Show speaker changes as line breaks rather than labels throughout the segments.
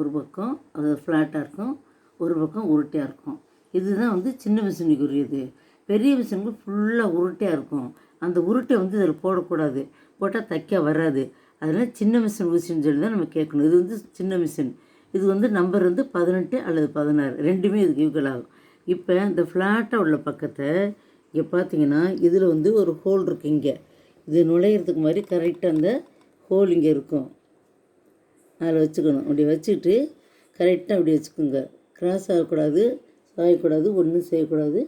ஒரு பக்கம் அது ஃப்ளாட்டாக இருக்கும். ஒரு பக்கம் உருட்டையாக இருக்கும். இதுதான் வந்து சின்ன மிஷினுக்கு உரியது பெரிய மிஷினுக்கு ஃபுல்லாக உருட்டையாக இருக்கும். அந்த உருட்டை வந்து இதில் போடக்கூடாது. போட்டால் தைக்க வராது. அதனால் சின்ன மிஷின் ஊசின்னு சொல்லி தான் நம்ம கேட்கணும். இது வந்து சின்ன மிஷின் இது வந்து நம்பர் வந்து பதினெட்டு அல்லது பதினாறு. ரெண்டுமே இதுக்கு ஈக்குவல் ஆகும். இப்போ இந்த ஃப்ளாட்டாக உள்ள பக்கத்தை இங்கே பார்த்தீங்கன்னா இதில் வந்து ஒரு ஹோல் இருக்குது இங்கே. இது நுழையிறதுக்கு மாதிரி கரெக்டாக அந்த ஹோல் இங்கே இருக்கும். அதில் வச்சுக்கணும். அப்படி வச்சுக்கிட்டு கரெக்டாக அப்படி வச்சுக்கோங்க. கிராஸ் ஆகக்கூடாது சாயக்கூடாது ஒன்றும் செய்யக்கூடாது.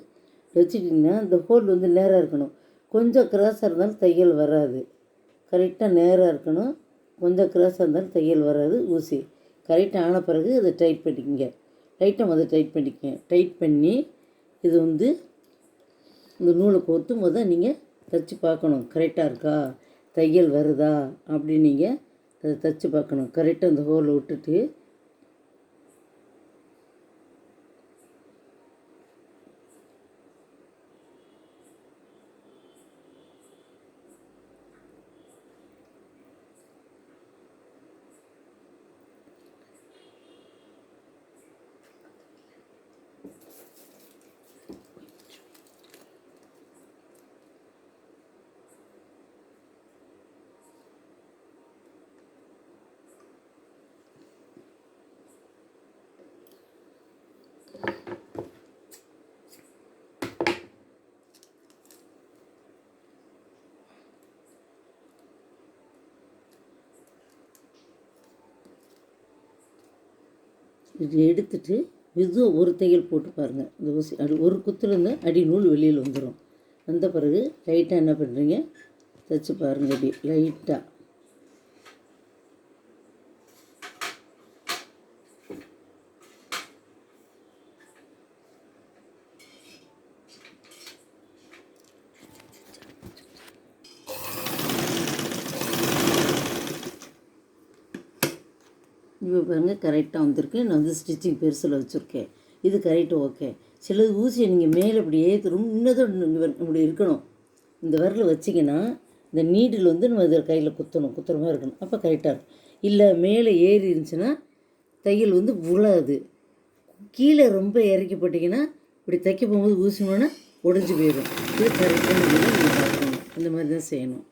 வச்சுக்கிட்டிங்கன்னா இந்த ஹோல் வந்து நேராக இருக்கணும். கொஞ்சம் கிராஸாக இருந்தாலும் தையல் வராது. கரெக்டாக நேராக இருக்கணும். கொஞ்சம் கிராஸாக இருந்தாலும் தையல் வராது ஊசி. கரெக்டாக ஆன பிறகு அதை டைட் பண்ணிக்கோங்க. லைட்டாக முதல் டைட் பண்ணிக்கங்க. டைட் பண்ணி இது வந்து இந்த நூலை கோர்த்து முதல் நீங்கள் தைச்சி பார்க்கணும். கரெக்டாக இருக்கா? தையல் வருதா? அப்படின்னு நீங்கள் அதை தைச்சி பார்க்கணும். கரெக்டாக அந்த ஹோலை விட்டுட்டு இது எடுத்துட்டு மெதுவாக ஒரு தையல் போட்டு பாருங்கள் இந்த ஊசி அடி ஒரு குத்துலேருந்து அடி நூல் வெளியில் வந்துடும் வந்த பிறகு லைட்டாக என்ன பண்ணுறீங்க தைச்சி பாருங்கள் அப்படி லைட்டாக இப்போ பாருங்கள் கரெக்டாக வந்திருக்கு. நான் வந்து ஸ்டிச்சிங் பெருசில் வச்சுருக்கேன். இது கரெக்டு ஓகே சிலது ஊசியை நீங்கள் மேலே இப்படி ஏற்றணும் இன்னதும் இப்படி இருக்கணும். இந்த விரல வச்சிங்கன்னா இந்த நீடில் வந்து நம்ம இதில் கையில் குத்தணும். குத்துற மாதிரி இருக்கணும். அப்போ கரெக்டாக இருக்கும். இல்லை மேலே ஏறி இருந்துச்சுன்னா தையல் வந்து உழாது. கீழே ரொம்ப இறக்கி போட்டிங்கன்னா இப்படி தைக்க போகும்போது ஊசினோன்னா உடஞ்சி போயிடும். இது கரெக்டாக நீங்கள் பார்க்கணும். இந்த மாதிரி தான் செய்யணும்.